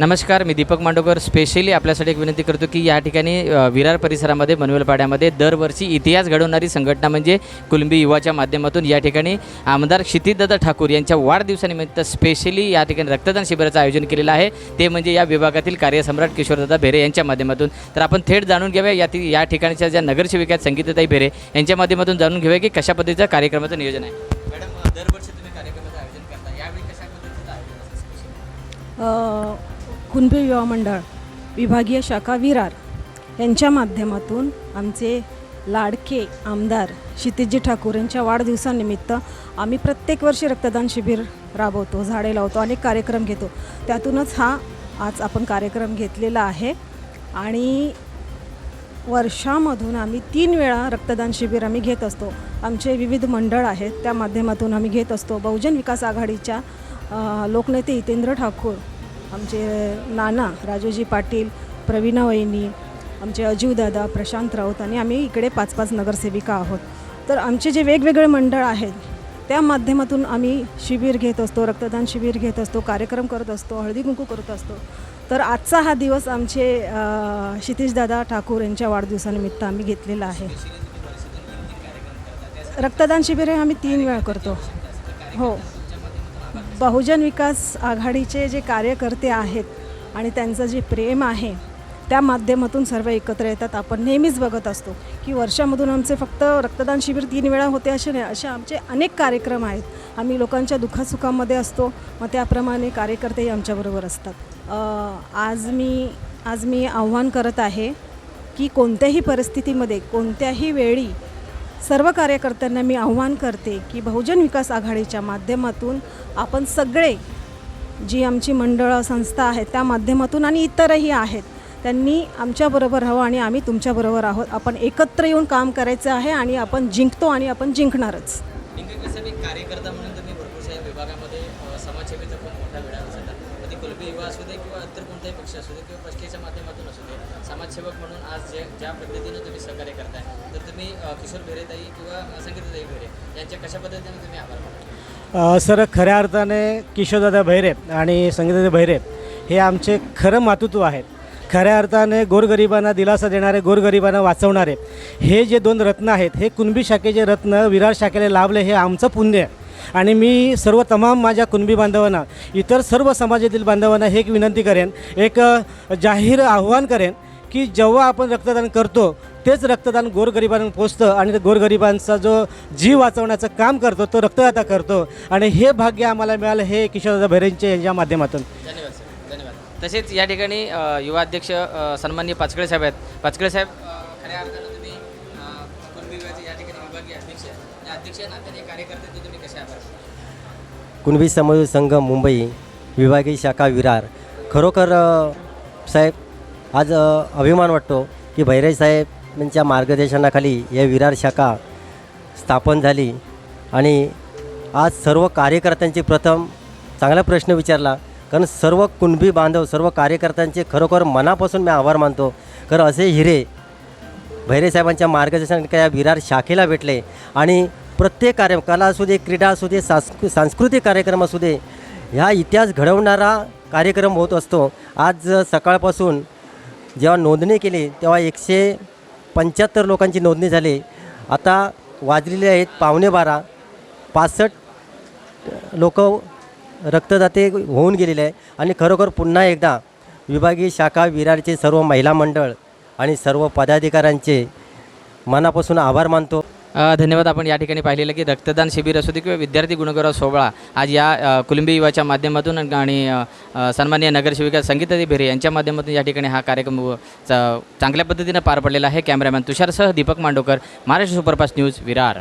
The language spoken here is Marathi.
नमस्कार मी दीपक मांडोकर. स्पेशली आपल्यासाठी एक विनंती करतो की या ठिकाणी विरार परिसरामध्ये मनवेलपाड्यामध्ये दरवर्षी इतिहास घडवणारी संघटना म्हणजे कुलंबी युवाच्या माध्यमातून या ठिकाणी आमदार क्षितिदादा ठाकूर यांच्या वाढदिवसानिमित्त स्पेशली या ठिकाणी रक्तदान शिबिराचं आयोजन केलेलं आहे. ते म्हणजे या विभागातील कार्यसम्राट किशोरदादा भेरे यांच्या माध्यमातून. तर आपण थेट जाणून घेऊया या ती या ठिकाणच्या ज्या नगरसेविका आहेत संगीताताई भेरे यांच्या माध्यमातून जाणून घेऊया की कशा पद्धतीचं कार्यक्रमाचं नियोजन आहे. मॅडम दरवर्षी तुम्ही कार्यक्रमाचं आयोजन करता. यावेळी कशा पद्धतीचं आयोजन कुणबी युवा मंडळ विभागीय शाखा विरार यांच्या माध्यमातून आमचे लाडके आमदार क्षितिजी ठाकूर यांच्या वाढदिवसानिमित्त आम्ही प्रत्येक वर्षी रक्तदान शिबिर राबवतो झाडे लावतो अनेक कार्यक्रम घेतो. त्यातूनच हा आज आपण कार्यक्रम घेतलेला आहे आणि वर्षामधून आम्ही तीन वेळा रक्तदान शिबिर आम्ही घेत असतो. आमचे विविध मंडळ आहेत त्या माध्यमातून आम्ही घेत असतो. बहुजन विकास आघाडीच्या लोकनेते हितेंद्र ठाकूर आमचे नाना राजूजी पाटील प्रवीणा वहिनी आमचे अजीवदादा प्रशांत राऊत आणि आम्ही इकडे पाच पाच नगरसेविका आहोत. तर आमचे जे वेगवेगळे मंडळ आहेत त्या माध्यमातून आम्ही शिबिर घेत असतो रक्तदान शिबिर घेत असतो कार्यक्रम करत असतो हळदी कुंकू करत असतो. तर आजचा हा दिवस आमचे क्षितिशदादा ठाकूर यांच्या वाढदिवसानिमित्त आम्ही घेतलेला आहे. रक्तदान शिबिर हे आम्ही तीन वेळा करतो. हो. बहुजन विकास आघाडीचे जे कार्यकर्ते आहेत आणि त्यांचं जे प्रेम आहे त्या माध्यमातून सर्व एकत्र येतात. आपण नेहमीच बघत असतो की वर्षामधून आमचे फक्त रक्तदान शिबिर तीन वेळा होते असे नाही असे आमचे अनेक कार्यक्रम आहेत. आम्ही लोकांच्या दुःखासुखामध्ये असतो मग त्याप्रमाणे कार्यकर्तेही आमच्याबरोबर असतात. आज मी आज मी आव्हान करत आहे की कोणत्याही परिस्थितीमध्ये कोणत्याही वेळी सर्व कार्यकर्त्यांना मी आव्हान करते की बहुजन विकास आघाडीच्या माध्यमातून आपण सगळे जी आमची मंडळं संस्था आहेत त्या माध्यमातून आणि इतरही आहेत त्यांनी आमच्याबरोबर हवं आणि आम्ही तुमच्याबरोबर आहोत. आपण एकत्र येऊन काम करायचं आहे आणि आपण जिंकतो आणि आपण जिंकणारच. मी कार्यकर्ता म्हणून तुम्ही भरपूरशा विभागामध्ये समाजसेवेचा खूप मोठा वेळा कधी मग युवा असू दे किंवा इतर कोणताही पक्ष असू दे किंवा पक्षाच्या माध्यमातून असू दे समाजसेवक म्हणून आज जे ज्या पद्धतीनं तुम्ही सहकार्य करताय तर तुम्ही किशोर भेरेताई किंवा संगीताताई भेरे यांच्या कशा पद्धतीने तुम्ही आभार मानता? सर खऱ्या अर्थाने किशोरदादा भैरे आणि संगीतादा भैरे हे आमचे खरं मातृत्व आहेत. खऱ्या अर्थाने गोरगरिबांना दिलासा देणारे गोरगरिबांना वाचवणारे हे जे दोन रत्न आहेत हे कुणबी शाखेचे रत्न विरार शाखेला लाभले हे आमचं पुण्य आहे. आणि मी सर्व तमाम माझ्या कुणबी बांधवांना इतर सर्व समाजातील बांधवांना हे एक विनंती करेन एक जाहीर आव्हान करेन की जेव्हा आपण रक्तदान करतो तेच रक्तदान गोरगरिबांना पोचतं आणि गोरगरिबांचा जो जीव वाचवण्याचं काम करतो तो रक्तदाता करतो. आणि हे भाग्य आम्हाला मिळालं हे किशोरदा भैरेंचे यांच्या माध्यमातून. धन्यवाद सर. धन्यवाद. तसेच या ठिकाणी युवा अध्यक्ष सन्माननीय पाचकळे साहेब आहेत. पाचकळे साहेब खऱ्या अर्थानं अध्यक्ष तुम्ही कसे आभार कुणबी समूह संघ मुंबई विभागीय शाखा विरार. खरोखर साहेब आज अभिमान वाटतो की भैरे साहेब यांच्या मार्गदर्शनाखाली या विरार शाखा स्थापन झाली आणि आज सर्व कार्यकर्त्यांचे प्रथम चांगला प्रश्न विचारला. कारण सर्व कुणबी बांधव सर्व कार्यकर्त्यांचे खरोखर मनापासून मी आभार मानतो. कारण असे हिरे भैरेसाहेबांच्या साहेबांच्या या विरार शाखेला भेटले आणि प्रत्येक कार्य कला असू दे क्रीडा असू दे सांस्कृ सांस्कृतिक कार्यक्रम असू दे ह्या इतिहास घडवणारा कार्यक्रम होत असतो. आज सकाळपासून जेव्हा नोंदणी केली तेव्हा एकशे पंच्याहत्तर लोकांची नोंदणी झाली. आता वाजलेले आहेत पावणे बारा. पासष्ट लोक रक्तदाते होऊन गेलेले आहे आणि खरोखर पुन्हा एकदा विभागीय शाखा विरारचे सर्व महिला मंडळ आणि सर्व पदाधिकाऱ्यांचे मनापासून आभार मानतो. धन्यवाद. आपण या ठिकाणी पाहिलेलं की रक्तदान शिबिर असू दे किंवा विद्यार्थी गुणगौरव सोहळा आज या कुलंबी युवाच्या माध्यमातून आणि सन्मान्य नगरसेविका संगीता भेरे यांच्या माध्यमातून या ठिकाणी हा कार्यक्रम चांगल्या पद्धतीनं पार पडलेला आहे. कॅमेरामॅन तुषारसह दीपक मांडोकर महाराष्ट्र सुपरफास्ट न्यूज विरार.